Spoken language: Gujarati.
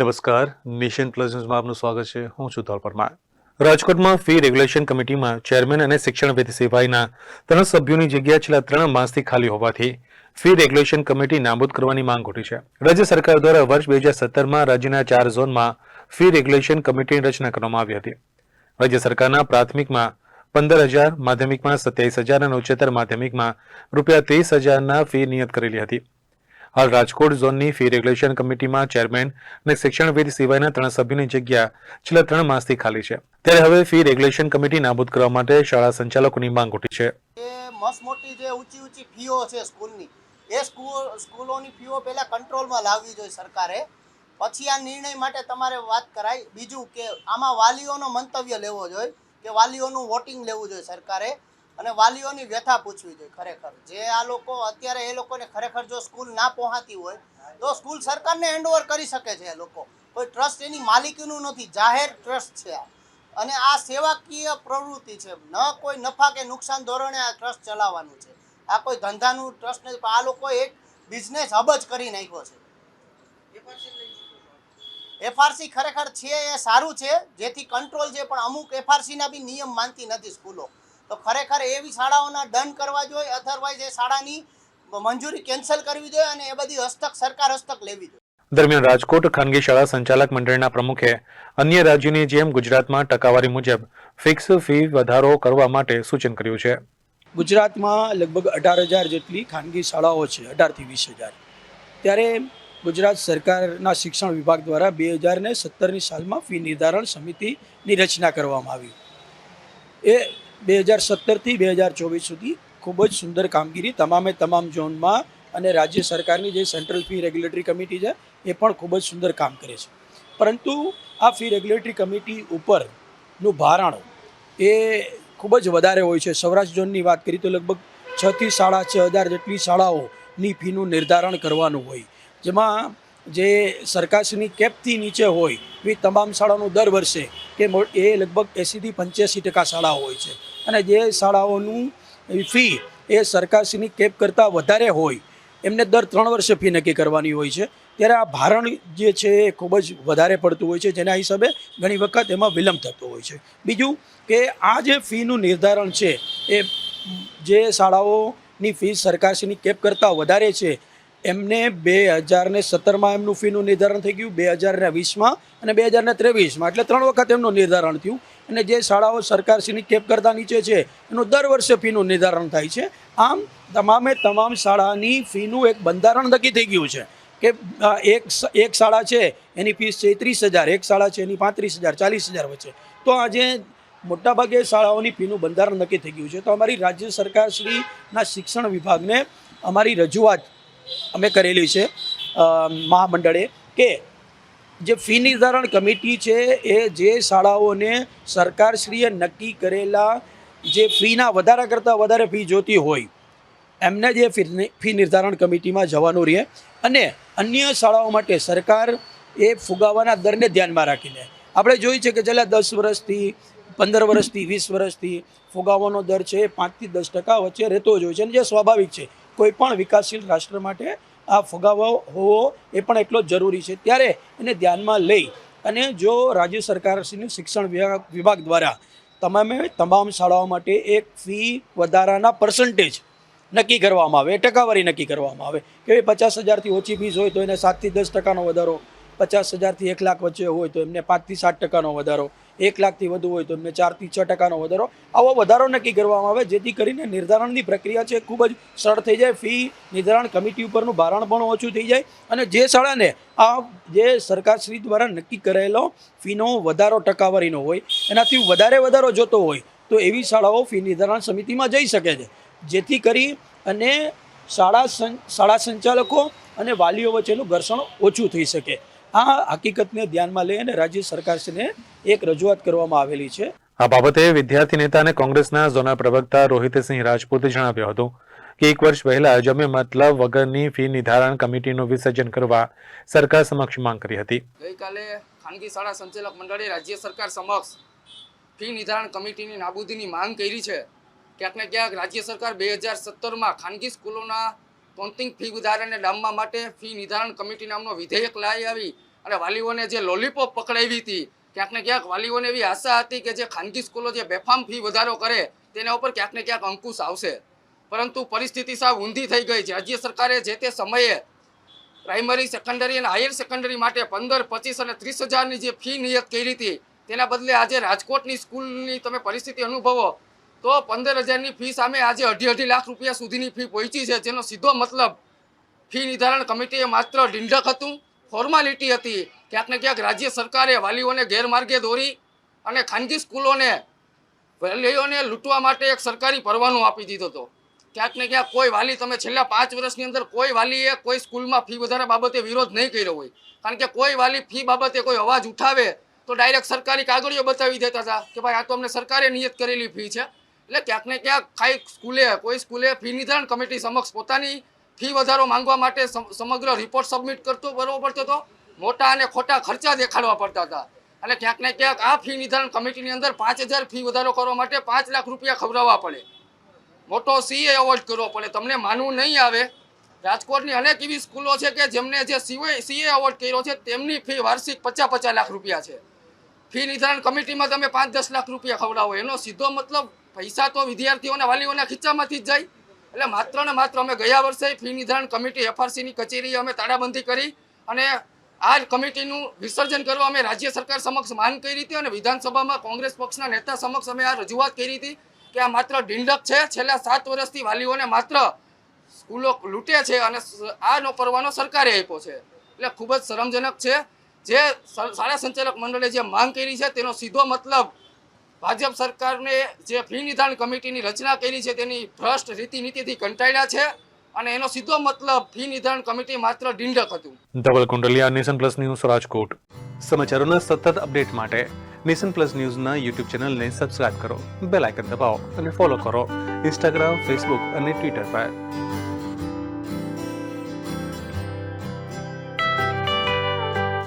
નમસ્કાર. નેશન પ્લસ ન્યૂઝમાં આપનું સ્વાગત છે. હું છું ધોલ પરમાર. રાજકોટમાં ફી રેગ્યુલેશન કમિટીમાં ચેરમેન અને શિક્ષણવિદ સિવાયના ત્રણ સભ્યોની જગ્યા છેલ્લા ત્રણ માસથી ખાલી હોવાથી ફી રેગ્યુલેશન કમિટી નાબૂદ કરવાની માંગ ઉઠી છે. રાજ્ય સરકાર દ્વારા વર્ષ બે હજાર સત્તરમાં રાજ્યના ચાર ઝોનમાં ફી રેગ્યુલેશન કમિટીની રચના કરવામાં આવી હતી. રાજ્ય સરકારના પ્રાથમિકમાં પંદર હજાર, માધ્યમિકમાં સત્યાવીસ હજાર અને ઉચ્ચતર માધ્યમિકમાં રૂપિયા ત્રીસ હજારના ફી નિયત કરેલી હતી. હાલ રાજકોટ ઝોનની ફી રેગ્યુલેશન કમિટીમાં ચેરમેન અને શિક્ષણવિદ સિવાયના ત્રણ સભ્યોની જગ્યા છેલ્લા ત્રણ માસથી ખાલી છે. ત્યારે હવે ફી રેગ્યુલેશન કમિટી નાબૂદ કરવા માટે શાળા સંચાલકોની માંગ ઉઠી છે. મસ્ત મોટી જે ઊંચી ઊંચી ફીઓ છે સ્કૂલની, એ સ્કૂલ, સ્કૂલોની ફીઓ પહેલાં કંટ્રોલમાં લાવવી જોઈએ સરકારે. પછી આ નિર્ણય માટે તમારે વાત કરાય. બીજું કે આમાં વાલીઓનો મંતવ્ય લેવો જોઈએ, કે વાલીઓનું વોટિંગ લેવું જોઈએ સરકારે. અને વાલીઓની વ્યથા પૂછવી જોઈએ ખરેખર. જે આ લોકો અત્યારે એ લોકોને ખરેખર જો સ્કૂલ ના પહોંચતી હોય, તો સ્કૂલ સરકારને હેન્ડઓવર કરી શકે છે એ લોકો. કોઈ ટ્રસ્ટ એની માલિકીનું નથી, જાહેર ટ્રસ્ટ છે આ. અને આ સેવાકીય પ્રવૃત્તિ છે. ન કોઈ નફા કે નુકસાન ધોરણે આ ટ્રસ્ટ ચલાવવાનું છે. આ કોઈ ધંધાનું ટ્રસ્ટ નથી આ લોકો એક બિઝનેસ હબ જ કરી નાખ્યો છે. એફઆરસી ખરેખર છે એ સારું છે, જેથી કંટ્રોલ છે પણ અમુક એફઆરસીના બી નિયમ માનતી નથી સ્કૂલો. તો ખરેખર એવી શાળાઓના દંડ કરવા જોઈએ અધરવાઇઝ એ શાળાની મંજૂરી કેન્સલ કરવી જોઈએ અને એ બધી હસ્તક સરકાર હસ્તક લેવી જોઈએ. દરમિયાન રાજકોટ ખાનગી શાળા સંચાલક મંડળના પ્રમુખે અન્ય રાજ્યોની જેમ ગુજરાતમાં ટકાવારી મુજબ ફિક્સ ફી વધારો કરવા માટે સૂચન કર્યું છે. ગુજરાતમાં લગભગ અઢાર હજાર જેટલી ખાનગી શાળાઓ છે અઢારથી વીસ હજાર. ત્યારે ગુજરાત સરકારના શિક્ષણ વિભાગ દ્વારા બે હજાર ને સત્તરની સાલમાં ફી નિર્ધારણ સમિતિની રચના કરવામાં આવી. એ બે હજાર સત્તરથી બે હજાર ચોવીસ સુધી ખૂબ જ સુંદર કામગીરી તમામે તમામ ઝોનમાં અને રાજ્ય સરકારની જે સેન્ટ્રલ ફી રેગ્યુલેટરી કમિટી છે, એ પણ ખૂબ જ સુંદર કામ કરે છે. પરંતુ આ ફી રેગ્યુલેટરી કમિટી ઉપરનું ભારણ એ ખૂબ જ વધારે હોય છે. સૌરાષ્ટ્ર ઝોનની વાત કરીએ તો લગભગ છથી સાડા છ હજાર જેટલી શાળાઓની ફીનું નિર્ધારણ કરવાનું હોય. જેમાં જે સરકારશ્રીની કેપથી નીચે હોય એ તમામ શાળાનું દર વર્ષે કે એ લગભગ એંસીથી પંચ્યાસી ટકા શાળાઓ હોય છે. અને જે શાળાઓનું ફી એ સરકારશ્રીની કેપ કરતાં વધારે હોય, એમને દર ત્રણ વર્ષે ફી નક્કી કરવાની હોય છે. ત્યારે આ ભારણ જે છે એ ખૂબ જ વધારે પડતું હોય છે, જેના હિસાબે ઘણી વખત એમાં વિલંબ થતો હોય છે. બીજું કે આ જે ફીનું નિર્ધારણ છે, એ જે શાળાઓની ફી સરકારશ્રીની કેપ કરતાં વધારે છે, એમને બે હજારને સત્તરમાં એમનું ફીનું નિર્ધારણ થઈ ગયું, બે હજાર ને વીસમાં અને બે હજારને ત્રેવીસમાં. એટલે ત્રણ વખત એમનું નિર્ધારણ થયું. અને જે શાળાઓ સરકારશ્રીની કેપ કરતાં નીચે છે, એનું દર વર્ષે ફીનું નિર્ધારણ થાય છે. આમ, તમામે તમામ શાળાની ફીનું એક બંધારણ નક્કી થઈ ગયું છે કે એક એક શાળા છે, એની ફીસ છે ત્રીસ હજાર, એક શાળા છે એની પાંત્રીસ હજાર, ચાલીસ હજાર વચ્ચે. તો આજે મોટાભાગે શાળાઓની ફીનું બંધારણ નક્કી થઈ ગયું છે. તો અમારી રાજ્ય સરકારશ્રીના શિક્ષણ વિભાગને અમારી રજૂઆત અમે કરેલી છે મહામંડળે કે જે ફી નિર્ધારણ કમિટી છે, એ જે શાળાઓને સરકારશ્રીએ નક્કી કરેલા જે ફીના વધારા કરતાં વધારે ફી જોતી હોય, એમને જે ફી નિર્ધારણ કમિટીમાં જવાનું રહે. અને અન્ય શાળાઓ માટે સરકાર એ ફુગાવાના દરને ધ્યાનમાં રાખીને આપણે જોયું છે કે છેલ્લા દસ વર્ષથી, પંદર વર્ષથી, વીસ વર્ષથી ફુગાવાનો દર છે એ પાંચથી દસ ટકા વચ્ચે રહેતો જ હોય છે અને જે સ્વાભાવિક છે, કોઈ પણ વિકાસશીલ રાષ્ટ્ર માટે આ ફગાવો હોવો એ પણ એટલો જ જરૂરી છે. ત્યારે એને ધ્યાનમાં લઈ અને જો રાજ્ય સરકારશ્રીનું શિક્ષણ વિભાગ વિભાગ દ્વારા તમામે તમામ શાળાઓ માટે એક ફી વધારાના પર્સન્ટેજ નક્કી કરવામાં આવે ટકાવારી નક્કી કરવામાં આવે. કે પચાસ હજારથી ઓછી ફીસ હોય તો એને સાતથી દસ ટકાનો વધારો પચાસ હજારથી એક લાખ વચ્ચે હોય તો એમને પાંચથી સાત ટકાનો વધારો, એક લાખથી વધુ હોય તો એમને ચારથી છ ટકાનો વધારો. આવો વધારો નક્કી કરવામાં આવે, જેથી કરીને નિર્ધારણની પ્રક્રિયા છે ખૂબ જ સરળ થઈ જાય. ફી, નિર્ધારણ કમિટી ઉપરનું ભારણ પણ ઓછું થઈ જાય અને જે શાળાને આ જે સરકારશ્રી દ્વારા નક્કી કરેલો ફીનો વધારો ટકાવારીનો હોય, એનાથી વધારે વધારો જોતો હોય, તો એવી શાળાઓ ફી નિર્ધારણ સમિતિમાં જઈ શકે છે. જેથી કરી અને શાળા શાળા સંચાલકો અને વાલીઓ વચ્ચેનું ઘર્ષણ ઓછું થઈ શકે. આ હકીકતને ધ્યાનમાં લઈ અને રાજ્ય સરકારશ્રીને એક રજૂઆત કરવામાં આવેલી છે. આ બાબતે વિદ્યાર્થી નેતા અને કોંગ્રેસના ઝોનલ પ્રવક્તા રોહિતસિંહ રાજપૂતે જણાવ્યું હતું કે એક વર્ષ પહેલા જમે મતલબ વગરની ફી નિર્ધારણ કમિટીનું વિસર્જન કરવા સરકાર સમક્ષ માંગ કરી હતી. ગઈકાલે ખાનગી શાળા સંચાલક મંડળે રાજ્ય સરકાર સમક્ષ ફી નિર્ધારણ કમિટીની નાબૂદીની માંગ કરી છે. ક્યાંક ને ક્યાંક રાજ્ય સરકાર બે હજાર સત્તરમાં ખાનગી સ્કૂલોના કોન્ટિંગ ફી વધારાને ડામવા માટે ફી નિર્ધારણ કમિટી નામનો વિધેયક લાવી આવી. અને વાલીઓને જે લોલીપોપ પકડાવી હતી, ક્યાંક ને ક્યાંક વાલીઓને એવી આશા હતી કે જે ખાનગી સ્કૂલો જે બેફામ ફી વધારો કરે, તેના ઉપર ક્યાંક ને ક્યાંક અંકુશ આવશે. પરંતુ પરિસ્થિતિ સાવ ઊંધી થઈ ગઈ છે. રાજ્ય સરકારે જે તે સમયે પ્રાઇમરી, સેકન્ડરી અને હાયર સેકન્ડરી માટે પંદર, પચીસ અને ત્રીસ હજારની જે ફી નિયત કરી હતી, તેના બદલે આજે રાજકોટની સ્કૂલની તમે પરિસ્થિતિ અનુભવો તો પંદર હજારની ફી સામે આજે અઢી અઢી લાખ રૂપિયા સુધીની ફી પહોંચી છે, જેનો સીધો મતલબ ફી નિર્ધારણ કમિટીએ માત્ર ઢીંઢક હતું, ફોર્માલિટી હતી. ક્યાંક ને ક્યાંક રાજ્ય સરકારે વાલીઓને ગેરમાર્ગે દોરી અને ખાનગી સ્કૂલોને વાલીઓને લૂંટવા માટે એક સરકારી પરવાનો આપી દીધો હતો. ક્યાંક ને ક્યાંક કોઈ વાલી, તમે છેલ્લા પાંચ વર્ષની અંદર કોઈ વાલીએ કોઈ સ્કૂલમાં ફી વધારા બાબતે વિરોધ નહીં કર્યો હોય. કારણ કે કોઈ વાલી ફી બાબતે કોઈ અવાજ ઉઠાવે તો ડાયરેક્ટ સરકારી કાગળીઓ બતાવી દેતા હતા કે ભાઈ આ તો અમને સરકારે નિયત કરેલી ફી છે. એટલે ક્યાંક ને ક્યાંક કાંઈક સ્કૂલે, કોઈ સ્કૂલે ફી નિર્ધારણ કમિટી સમક્ષ પોતાની ફી વધારો માંગવા માટે સમ- સમગ્ર રિપોર્ટ સબમિટ કરતો કરવો પડતો હતો મોટા અને ખોટા ખર્ચા દેખાડવા પડતા હતા. અને ક્યાંક ને ક્યાંક આ ફી નિર્ધારણ કમિટીની અંદર પાંચ ફી વધારો કરવા માટે પાંચ લાખ રૂપિયા ખવડાવવા પડે. મોટો સીએ એવોર્ડ કરવો પડે. તમને માનવું નહીં આવે, રાજકોટની અનેક એવી સ્કૂલો છે કે જેમને જે સીએ સીએ એવોર્ડ કર્યો છે, તેમની ફી વાર્ષિક પચાસ પચાસ લાખ રૂપિયા છે. ફી નિર્ધારણ કમિટીમાં તમે પાંચ દસ લાખ રૂપિયા ખવડાવો. એનો સીધો મતલબ પૈસા તો વિદ્યાર્થીઓના વાલીઓના ખીચામાંથી જ જાય. એટલે માત્ર ને માત્ર અમે ગયા વર્ષે ફી નિર્ધારણ કમિટી એફઆરસીની કચેરી અમે તાળાબંધી કરી અને આ કમિટીનું વિસર્જન કરવા અમે રાજ્ય સરકાર સમક્ષ માંગ કરી હતી અને વિધાનસભામાં કોંગ્રેસ પક્ષના નેતા સમક્ષ અમે આ રજૂઆત કરી હતી કે આ માત્ર ઢીંડક છે. છેલ્લા સાત વર્ષથી વાલીઓને માત્ર સ્કૂલો લૂંટે છે અને આનો પરવાનો સરકારે આપ્યો છે. એટલે ખૂબ જ શરમજનક છે. જે શાળા સંચાલક મંડળે જે માંગ કરી છે તેનો સીધો મતલબ ભાજપ સરકારને જે ફી નિદાન કમિટીની રચના કરી છે તેની ભ્રષ્ટ રીતિ નીતિથી કંટાળ્યા છે અને એનો સીધો મતલબ ફી નિર્ધારણ કમિટી માત્ર ઢીંડક હતું. Dhaval Kundaliya Nation Plus News Rajkot. સમાચારોના સતત અપડેટ માટે નેશન પ્લસ ન્યૂઝના યુટ્યુબ ચેનલને સબસ્ક્રાઇબ કરો બેલ આઇકન દબાવો અને ફોલો કરો ઇન્સ્ટાગ્રામ ફેસબુક અને ટ્વિટર પર.